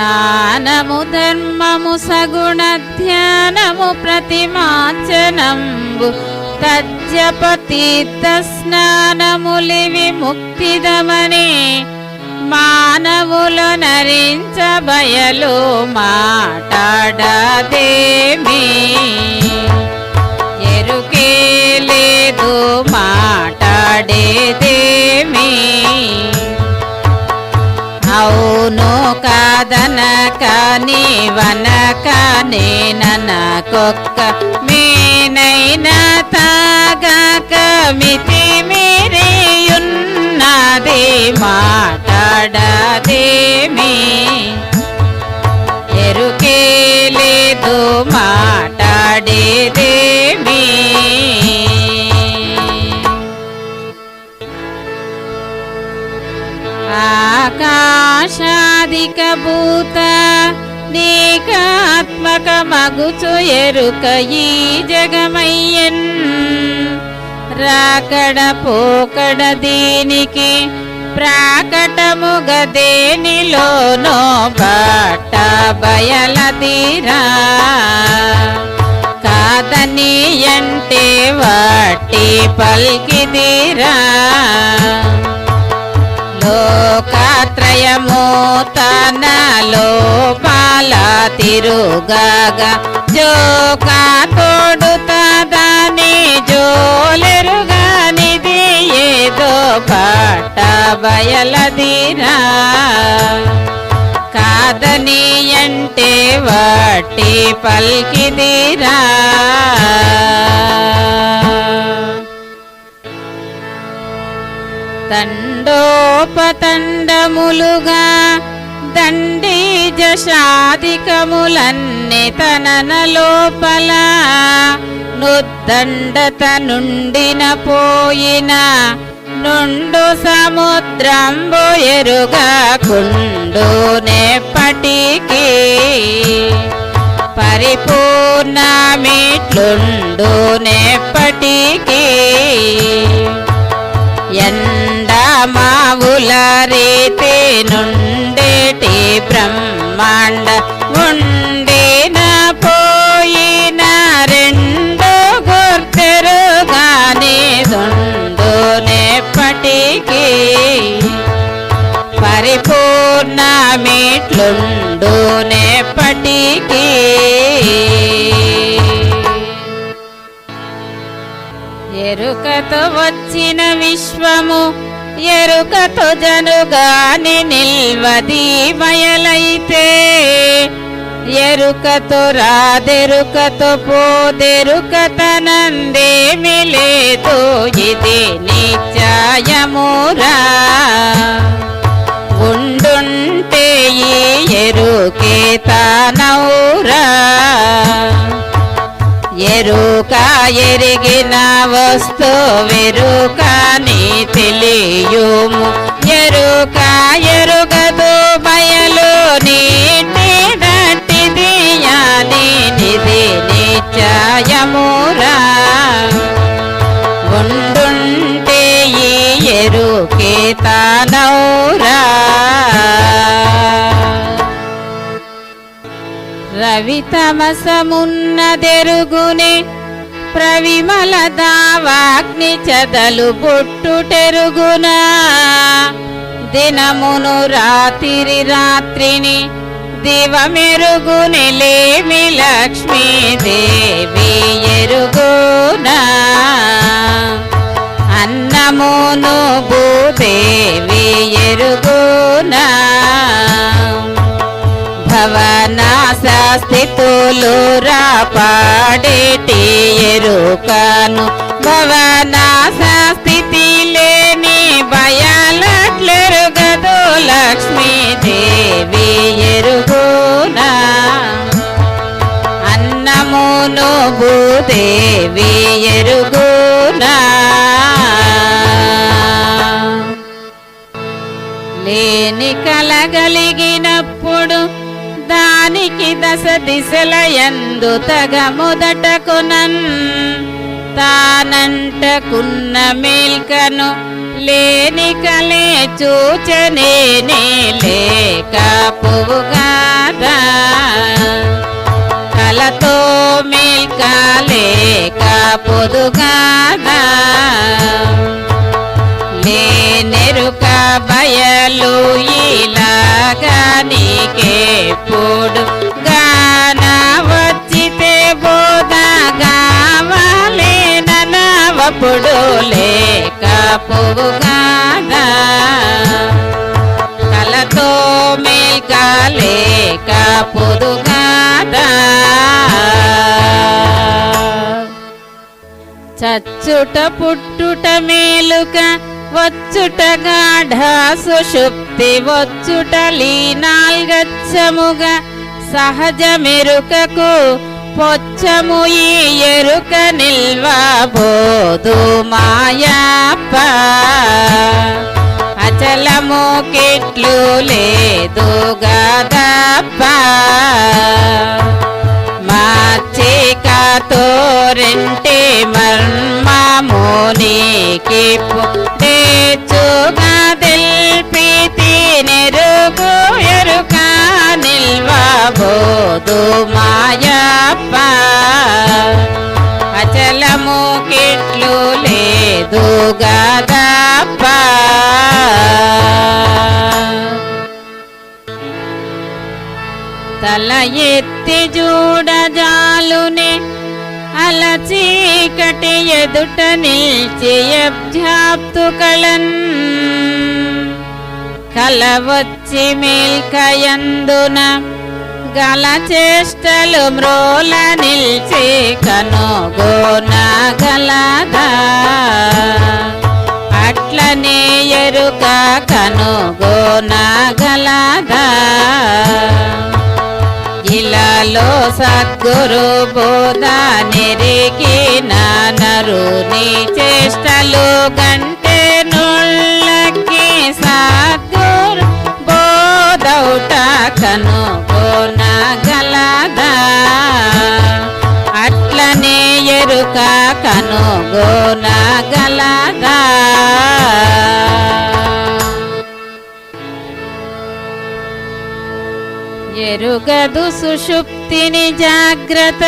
దానము ధర్మము సగుణ ధ్యానము ప్రతిమాచనంబు తజ్జప స్నానములివి ముక్తిదమని మానవులు నరించ బయలు మాట్లాడదేమి ఎరుకే లేదు మాటాడేదే అవును కాదనక నీవనక నేననకొక్క మీనైనా తాగాక మితి మీరియున్నది మాట్లాడదేమి. ఎరుకే లేదు మాట్లాడేదే ఆకాశాదిక భూత నీకాత్మక మగుచు ఎరుక ఈ జగమయ్యన్. రాకడ పోకడ దీనికి ప్రాకటముగ దేనిలోనో బట్ట బయలదీరా కాదని అంటే వాటి పల్కిదిరా లోకత్రయము తన లోపాల తిరుగాగా. జోకా తోడుతదాని జోలెరుగానిది ఏదో పట్ట బయలదిరా. కాదని అంటే వట్టి పల్కిదిరా తండోపతండములుగా దండి జశాధికములన్ని తనన లోపల నుద్దండత నుండిన పోయిన నుండు సముద్రంబు ఎరుగా కుండు నెప్పటికీ ఎన్న మావుల రీతి నుండేటి బ్రహ్మాండ ఉండిన పోయిన రెండు గుర్తెరుగాని దుండు పరిపూర్ణ పరిపూర్ణమిట్లుండు ఎరుకతో వచ్చిన విశ్వము ఎరుకతో జనుగాని నిల్వది మయలైతే ఎరుకతో రాదెరుకతో పోదెరుకతనందేమి లేదు ఇది నిత్యాయమురా. ఉండుంటే ఈ ఎరుకే తానౌరా ఎరుక ఎరిగిన వస్తు వెరుక తెలియుము. ఎరుక ఎరుగదు బయలు నీటి దట్టిది యాని నిధి నిశ్చయమురా ఉండుంటే ఈ ఎరుకే తానౌరా రవి ప్రవిమల దావాగ్ని చదలు బొట్టుటెరుగునా దినమును రాత్రి రాత్రిని దివమెరుగునిలేమి లక్ష్మీదేవి ఎరుగునా. అన్నమును భూదేవి ఎరుగునా. భవనాశ స్థితులు రాపాడేటి ఎరుకను. భవనాశ స్థితి లేని భయాలట్లెరుగదు లక్ష్మీదేవి ఎరుగునా. అన్నమును భూదేవి ఎరుగునా. లేని కలగలిగినప్పుడు దానికి దశ దిశల ఎందు తగ మొదటకునన్ తానంటకున్న మేల్కను లేని కలే చూచనే లేక పువ్వుగాదా కలతో మేల్కాలేక పొదుగాదా లేనెరుక బయలు ఇలాగా నీకే నీకెప్పుడు గాన వచ్చితే బోధగావలేనప్పుడు లేక పువ్వుగాదా కలతో మేల్కాలేక పొదుగాదా చచ్చుట పుట్టుట మేలుక వచ్చుట గాఢ సుషుప్తి వచ్చుట లీనాల్గచ్చముగా సహజ మెరుకకు పొచ్చము ఈ ఎరుక నిల్వబోదు మాయాప అచలము కెట్లు లేదు గదప్ప. మాచికతో రెంటే మర్మమునికి పుట్టేచుగా తెల్పితి నెరుగు ఎరుక నిల్వబోదు మాయప్ప. అచలము కిట్లు లేదు గదప్ప. తల ఎత్తి చూడజాలునే అలచీకటి ఎదుట నిల్చి అబ్జాప్తు కళన్ కల వచ్చి మేల్కయందున గల చేష్టలు మ్రోల నిల్చి కనుగోన గలదా. అట్లనే ఎరుక కనుగోన గలదా. ఇలాలో సద్గురు బోధ నిరిగి నరుని చేష్టలు గంట కనుగోన గలదా? అట్లనే ఎరుక కను గోనగలదా ఎరుగదు సుషుప్తిని జాగ్రత్త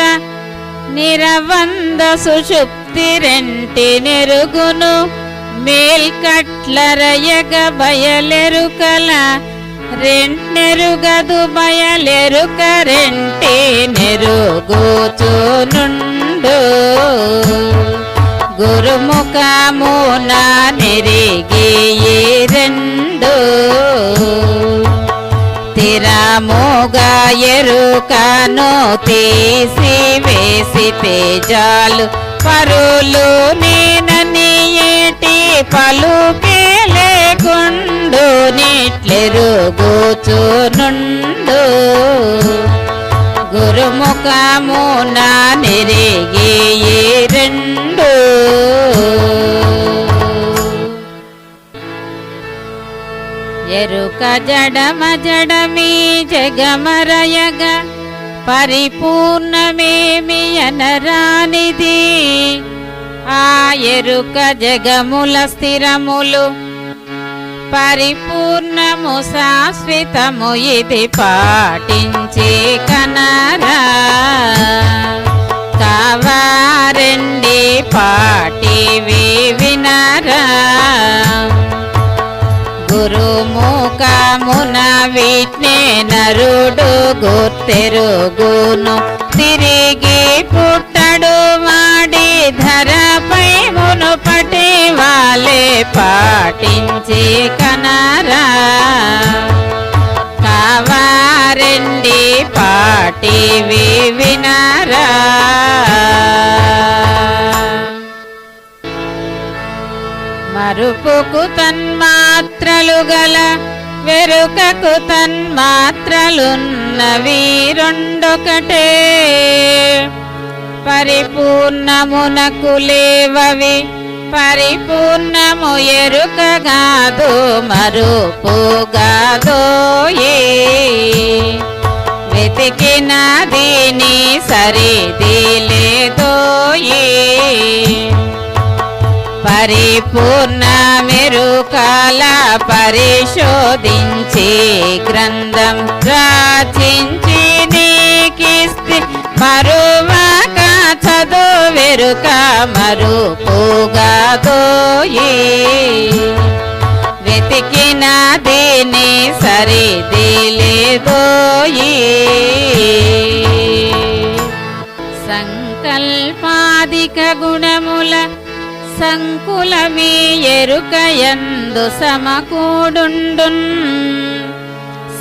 నిరవంద సుషుప్తి రెంటి నెరుగును మేల్కట్లరయగ బయలెరుకల. రెండెరుగదు బయలెరుక రెంటి నెరుగుచునుండు. గురుముఖమున నెరిగి రెండు. తిరముగా ఎరుకను తీసి వేసి తేజాలు పరులు నేనని నీటి పలుకే లేకుండు నిట్లెరుగుచునుండు గురుముఖమున నెరిగి ఈ రెండు. ఎరుక జడమ జడమీ జగమరయగ పరిపూర్ణమేమి అనరానిది. ఆ ఎరుక జగముల స్థిరములు పరిపూర్ణము శాశ్వతము ఇది పాటించి కనరా. కావారండి పాటి వినరా. గురుముఖమున వీట్నే నరుడు గుర్తెరుగును తిరిగి పుట్టడు వాడి. ధరపై మునుపటి వాలే పాటించి కనరా. కావారండి పాటి వినరా. మరుపుకు తన్మాత్రలు గల వెరుకకు తన్మాత్రలున్నవి రెండొకటే. పరిపూర్ణమునకు లేవవి. పరిపూర్ణము ఎరుకగాదు మరుపుగాదోయే వెతికిన దీని సరిది లేదోయే పరిపూర్ణ మెరుకాల పరిశోధించి గ్రంథం రాచించి నీకిస్తే మరువక చదువెరుక మరుపుగా గోయి. వెతికిన దీని సరిదిలేదోయి సంకల్పాదిక గుణముల సంకులమీ ఎరుకయందు సమకూడుండున్.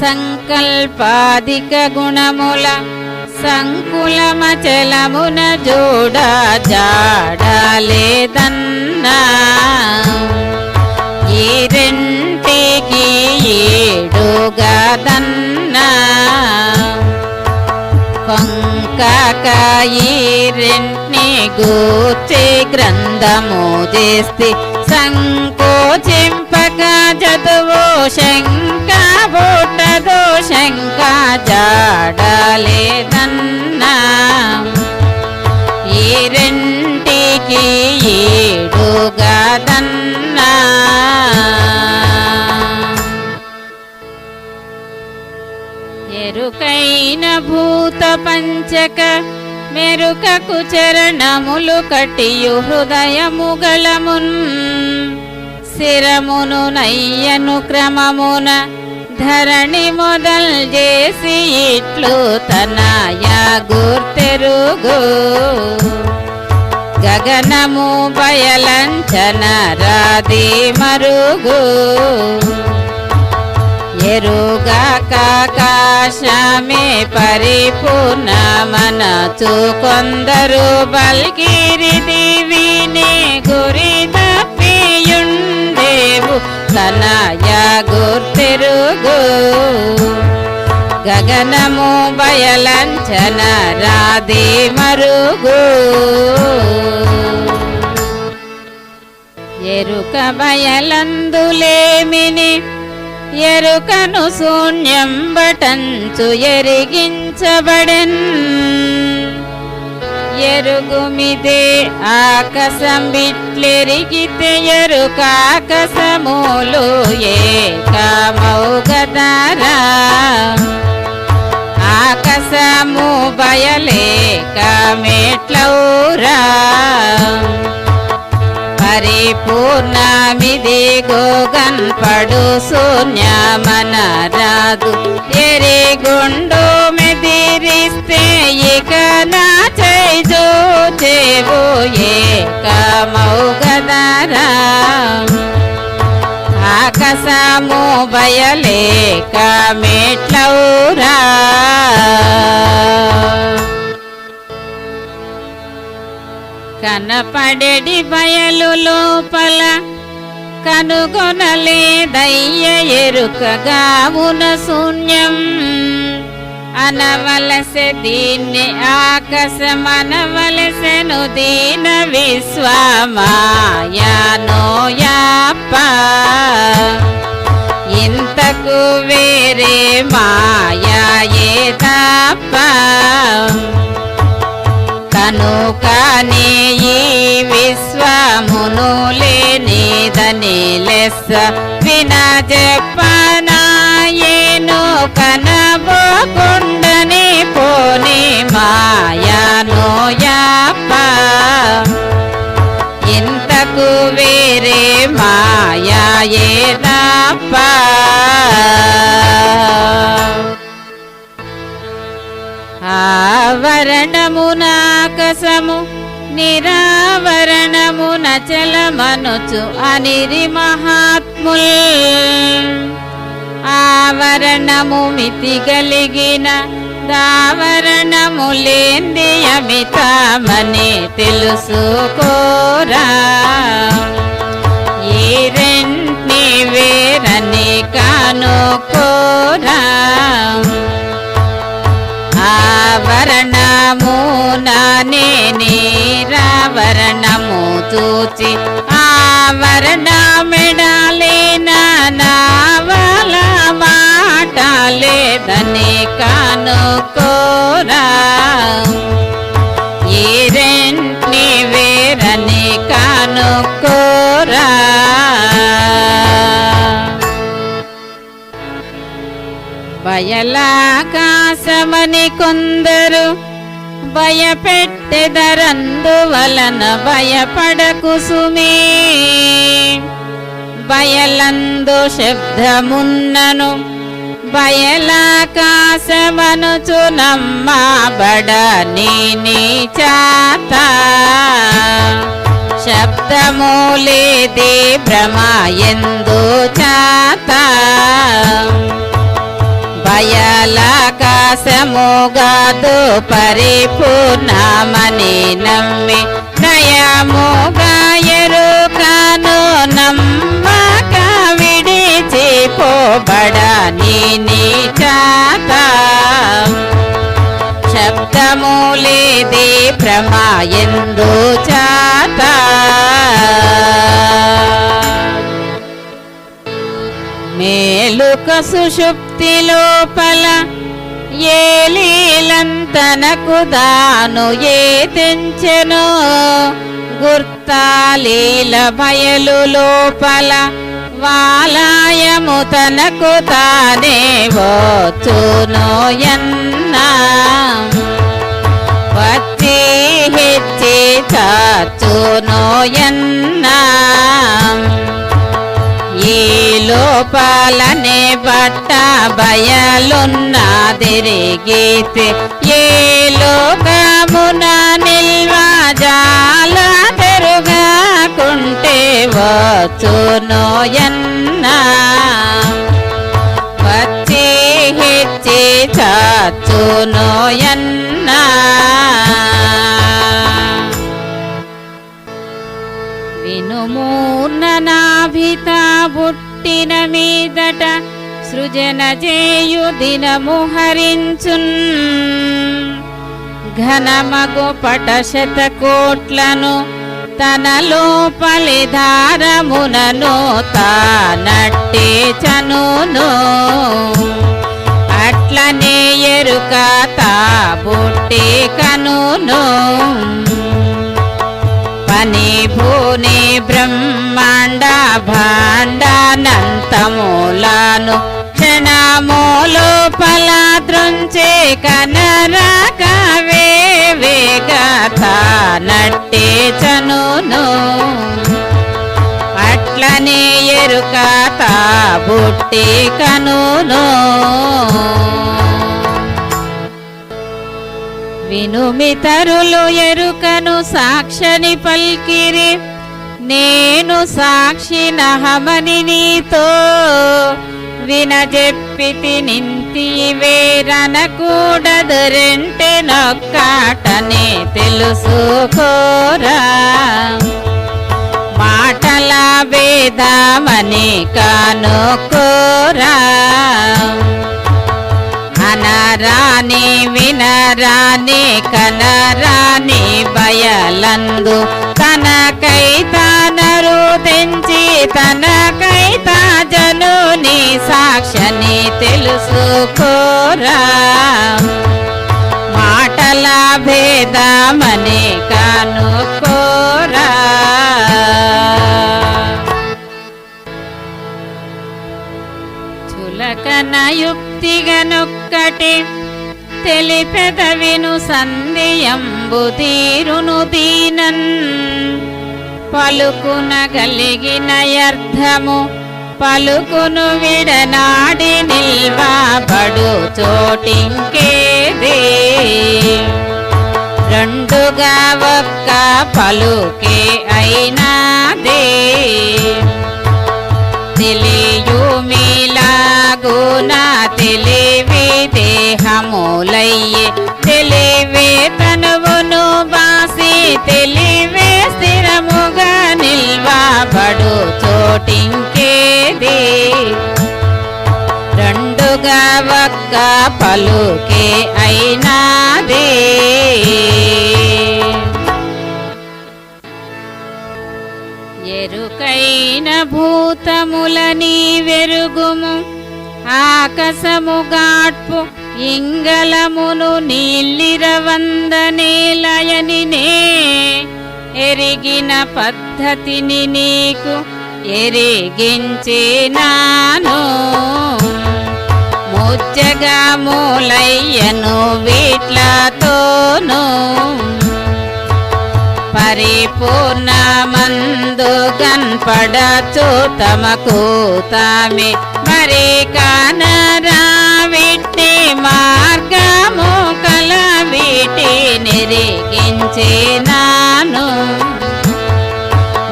సంకల్పాదిక గుణముల సంకులమచలమున జోడ జాడలేదన్నా. ఈ రెంటికి ఏడుగదన్నా. కొంకక ఈ రెంటిని గూర్చి గ్రంథము చేస్తే సంకోచింపక చదువు శంక బుట్టదు శంక జాడలేదన్నా. ఈ రెంటికి ఏడుగదన్నా ఎరుకైన భూత పంచక మెరుకకు చరణములు కటియు హృదయముగళమున్. శిరమును నయ్యను క్రమమున ధరణి మొదల్ చేసి ఇట్లు తన గుర్తెరుగు. గగనము బయలంచన రాది మరుగు. ఎరుగాకాశమే పరిపూర్ణ మనచు కొందరు బల్గిరి దేవిని గురిదా తప్పియుండేవు తనయ గుర్తెరుగు. గగనము బయలంచన రాది మరుగు. ఎరుక బయలందులేమిని ఎరుకను శూన్యం బటంచు ఎరిగించబడెన్. ఎరుగుమిదే ఆకాశం బిట్లెరిగితే ఎరుకాకసములు ఏకమౌగదారా ఆకాశము బయలేక మెట్లౌరా. పరిపూర్ణమిది గోగన్ పడు శూన్య మన రాదు ఎరిగుండు మెదిరిస్తే ఇక నా చైజో ఏకమౌగదరా ఆకాశము బయలేక మెట్లౌరా కనపడెడి బయలు లోపల కనుగొనలేదయ్య ఎరుకగా ఎరుకగావున శూన్యం. అనవలసె దీన్ని ఆకాశమనవలసెను దీన విశ్వమాయానోయాప ఇంతకు వేరే మాయా ఏ తప్ప? కానీ ఈ విశ్వమును లేనిదని లెస్స వినా చెప్పనా? నేను కనబోకుండని పోని మాయానోయాప ఇంతకు వేరే మాయా ఏదాప ఆవరణమునాకసము నిరావరణమున చలమనుచు అనిరి మహాత్ముల్. ఆవరణము మితి కలిగిన దావరణములేంది అమితామని తెలుసుకోరా. ఈ రెంట్ని వేరని కానుకోరా. ఆవరణము నానే నీరావరణము చూచి ఆవరణమెడాలే నావల మాటలేదని కానుకోరా ఈ రెంట్ని వేరని కానుకోరా బయలాకాశమని కొందరు భయపెట్టెదరందువలన భయపడకు సుమే. బయలందు శబ్దమున్నను బయలాకాశమనుచు నమ్మబడ నీ నీ చాత శబ్దము లేదే భ్రమ ఎందు చాత. బయలాకాశముగాదు పరిపూర్ణమని నమ్మి నయముగా ఎరుకను నమ్మక విడిచిపోబడ నీ నీ చాత. శబ్దము లేదే భ్రమ ఎందు చాత. మేలుక సుషుప్తి లోపల ఏ లీలంతనకు దాను ఏ తెంచెను? గుర్తాలీల భయలు లోపల వాలాయము తనకు తానే వచ్చును ఎన్నా? వచ్చి హెచ్చి చాచును ఎన్నా? ఈ లోపాలనే బట్ట బయలున్నదిరిగితే ఏ లోకమున నిల్వ జాల తిరుగాకుంటే వచ్చును ఎన్నా. వచ్చి హెచ్చి చచ్చును ఎన్నా. వినుమూర్ణ నాభిత బుట్టిన మీదట సృజన చేయు దినము హరించున్. ఘనమగు పట శత కోట్లను తన లోపలి ధారమునను తానట్టే చనును. అట్లనే ఎరుక తా బుట్టి కనును. పని భూని బ్రహ్మాండ భాండానంతమూలాను క్షణమూలు పల దృంచే కనరకవే వేగత నట్టే చనును. అట్లనే ఎరుక తా బుట్టి కనును. వినుమితరులు ఎరుకను సాక్షని పల్కిరి నేను సాక్షి నహమని నీతో. వినజెప్పితి నింతి వేరనకూడదు రెంటే నొక్కాటనే తెలుసుకోరా మాటల వేదామని కానుకోరా అనరాని వినరాని కనరాని బయలందు తనకై తానరు తెంచి తనకై తాజనుని సాక్షని తెలుసుకోరా. మాటల భేదమని కానుకోరా చులకన యుక్తిగనొక్కటి తెలిపెద విను సంధియంబు తీరును దీనన్. పలుకున గలిగిన అర్థము పలుకును విడనాడి నిల్వబడు చోటింకేదే. రెండుగా ఒక్క పలుకే అయినాదే. తెలియు మీలాగున తెలివి దేహములయ్యే. తెలివే తనువును బాసి తెలివే స్థిరముగా నిల్వబడు చోటింకేది? రెండుగా ఒక్క పలుకే అయినాదే. భూతముల నీ వెరుగుము ఆకాశము గాట్పు ఇంగళమును నీళ్ళిరవందనేలయనినే ఎరిగిన పద్ధతిని నీకు ఎరిగించినాను ముచ్చగా మూలయ్యను వీట్లతోనూ. పరిపూర్ణమందు కనపడచు తమకు తామే మరి కానరా విట్టి మార్గము కల వీటి నిరిగించినాను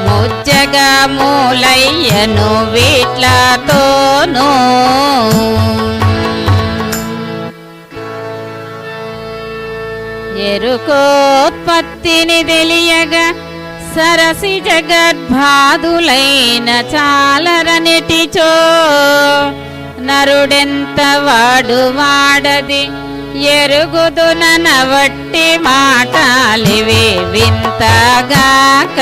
ముజ్జగా మూలయ్యను వీట్లతోను. ఎరుకోత్పత్తిని తెలియగా సరసి జగద్భాదులైన చాలరనిటిచో. నరుడెంత వాడు వాడది? ఎరుగుదున నవట్టి మాటాలివి వింతగాక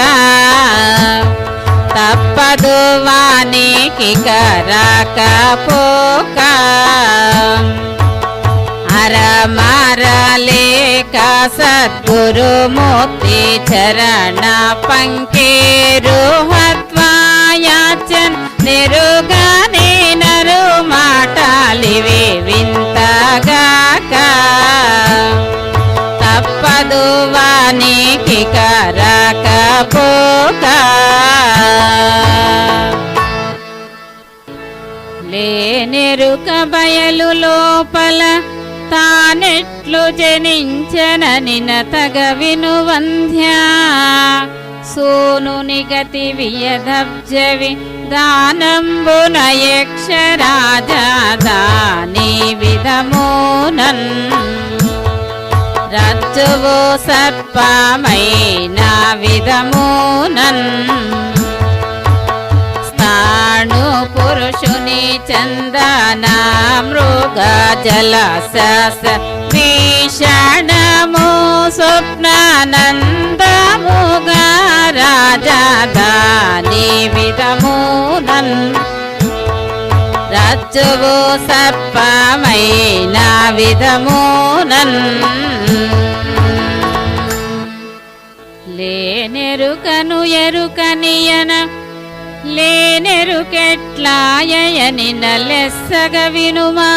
తప్పదు వానికి కరాకపోక అరమరలేక సద్గురుమూర్తి చరణ పంకేరు హత్వాయాచన్ నిరుగానే నరు మాటాలివి వింతగాక. తప్పదు వానికి కరకపోక. లేనెరుక బయలు లోపల తానెట్లు జనించననిన తగ వినువంధ్యా సోనుని గతి వియధబ్జవి దానంబున యక్షరాజా దాని విధమోనన్. రజ్జువో సర్పమైన విధమోనన్. స్థాణు పురుషుని చందన మృగ జల సస భీషణము స్వప్నానందముగా రాజధాని విధమునన్ రజ్జువు సర్పమైన విధమునన్ లేనెరుకను ఎరుకనియన లేనెరుకెట్లాయని నలెస్సగ వినుమా.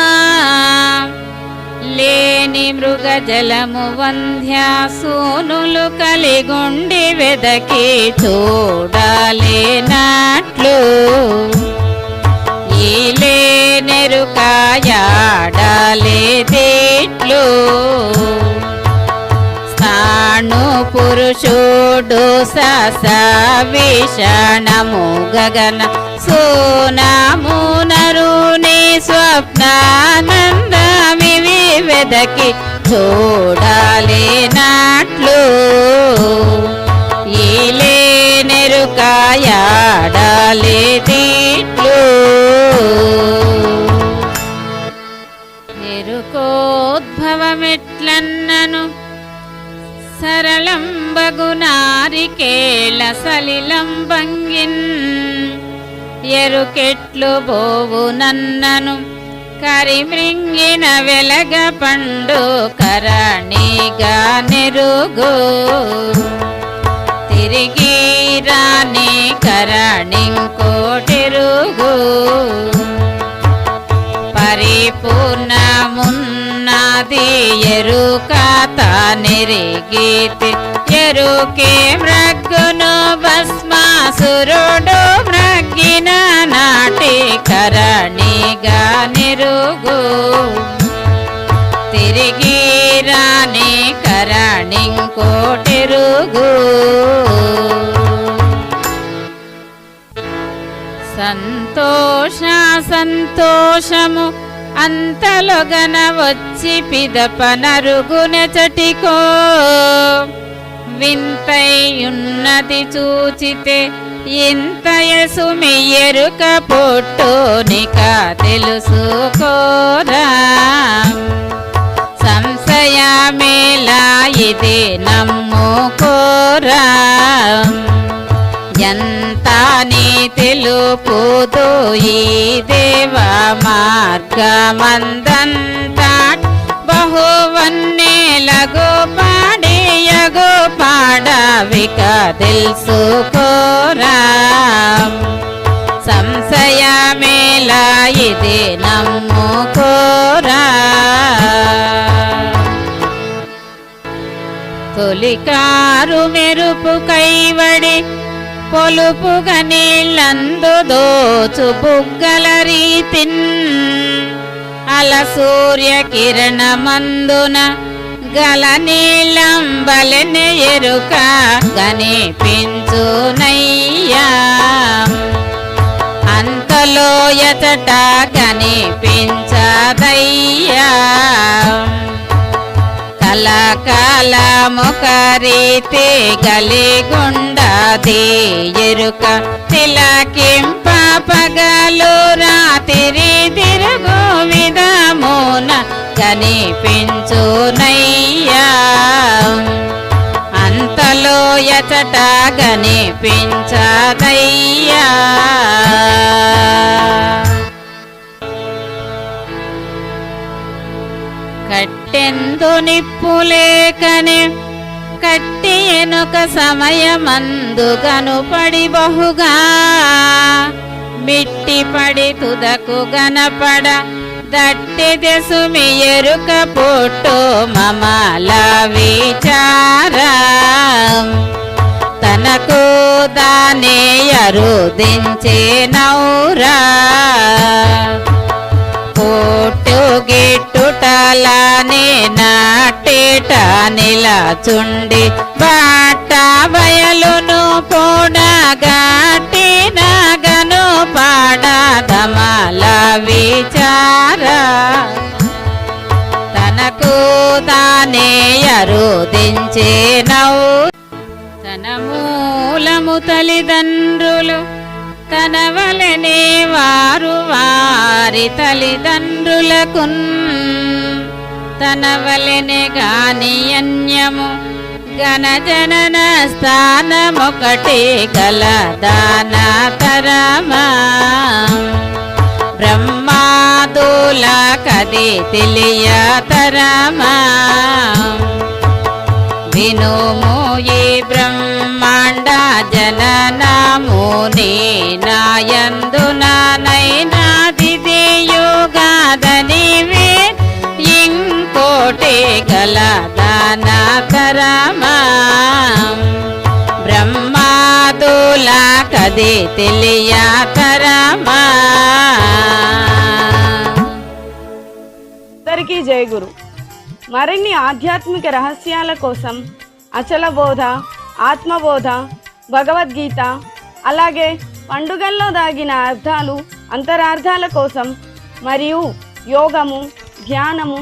లేని మృగ జలము వంధ్యాసూనులు కలిగుండి వెదకి చూడలేనట్లు. ఈ లేనెరుకాయాడలేదేట్లు. స్థాణు పురుషుడు సస విషణము గగన. సోనాము నరుని స్వప్నానందమి వెదకి చూడాలేనట్లు. ఈ లేనెరుకాయాడలేదిట్లు ఎరుకోద్భవమెట్లన్నను సరళంబగునారికేళ సలిలంబంగిన్. ఎరుకెట్లు బోవు నన్నను కరిమృంగిన వెలగ పండు కరణిగా నెరుగు. తిరిగి రాని కరణింకోటెరుగు పరిపూర్ణమున్నది ఎరుక తానిరిగీతి ఎరుకే మృగ్గును భస్మాసురుడు మృగ్గిన నాటి కరణిగా నిరుగు. తిరిగి రాని కరణింకోటెరుగు సంతోష సంతోషము అంతలొగన వచ్చి పిదప నరుగునెచటికో వింతయున్నది చూచితే ఇంత యసుమి పొట్టునిక తెలుసుకోరా. సంశయమేలా ఇది నమ్ముకోరా. ఎంత నీ తెలుపుతూ ఈ దేవ మార్గమందంత? బహువన్నేలగు పాడేయ తిరగు పాడవిక తెలుసుకోరా సంశయమేలా ఇది నమ్ముకోరా తొలికారు మెరుపు కైవడి పొలుపుగా నీళ్ళందు దోచు బుగ్గల రీతిన్. అల సూర్య కిరణమందున గల నీళ్ళం బలెన ఎరుక కనిపించునయ్యా అంతలో ఎచట కనిపించదయ్యా కలకాలముఖరీతి గలిగుండది. ఎరుక తిలకింప పగలు రాతిరి తిరుగు విధమున కనిపించునయ్యా అంతలో ఎచట కనిపించదయ్యా కట్టెందు నిప్పులేకనే కట్టి ఎనుక సమయమందు గనుపడి బహుగా. మిట్టి పడి తుదకు గనపడ దట్టి దెసుమి ఎరుక పొట్టు మమల విచారా. తనకు దానే అరుదించే నౌరా. పోటు గిట్టుటలానే నాటేట నిలచుండి బాట బయలును పోడగాటి నగను పాడదమల విచార. తనకు తానే అరుదించే నౌ తన మూలము తల్లిదండ్రులు తన వలనే వారు వారి తల్లిదండ్రులకు తన వలనే గాని అన్యము గణజనన స్థానమొకటి గల దాన తరమా బ్రహ్మాదుల కది తెలియ తరమా వినుము ఈ బ్రహ్మాండ జననాము నీ జననముని నాయందునైనాది యోగాదని. కోటి గల దానా కరమా బ్రహ్మాదులా కది తెలియా తరమా అందరికీ జయ గురు. మరిన్ని ఆధ్యాత్మిక రహస్యాల కోసం అచల బోధ ఆత్మబోధ భగవద్గీత అలాగే పండుగల్లో దాగిన అర్థాలు అంతరార్థాల కోసం మరియు యోగము ధ్యానము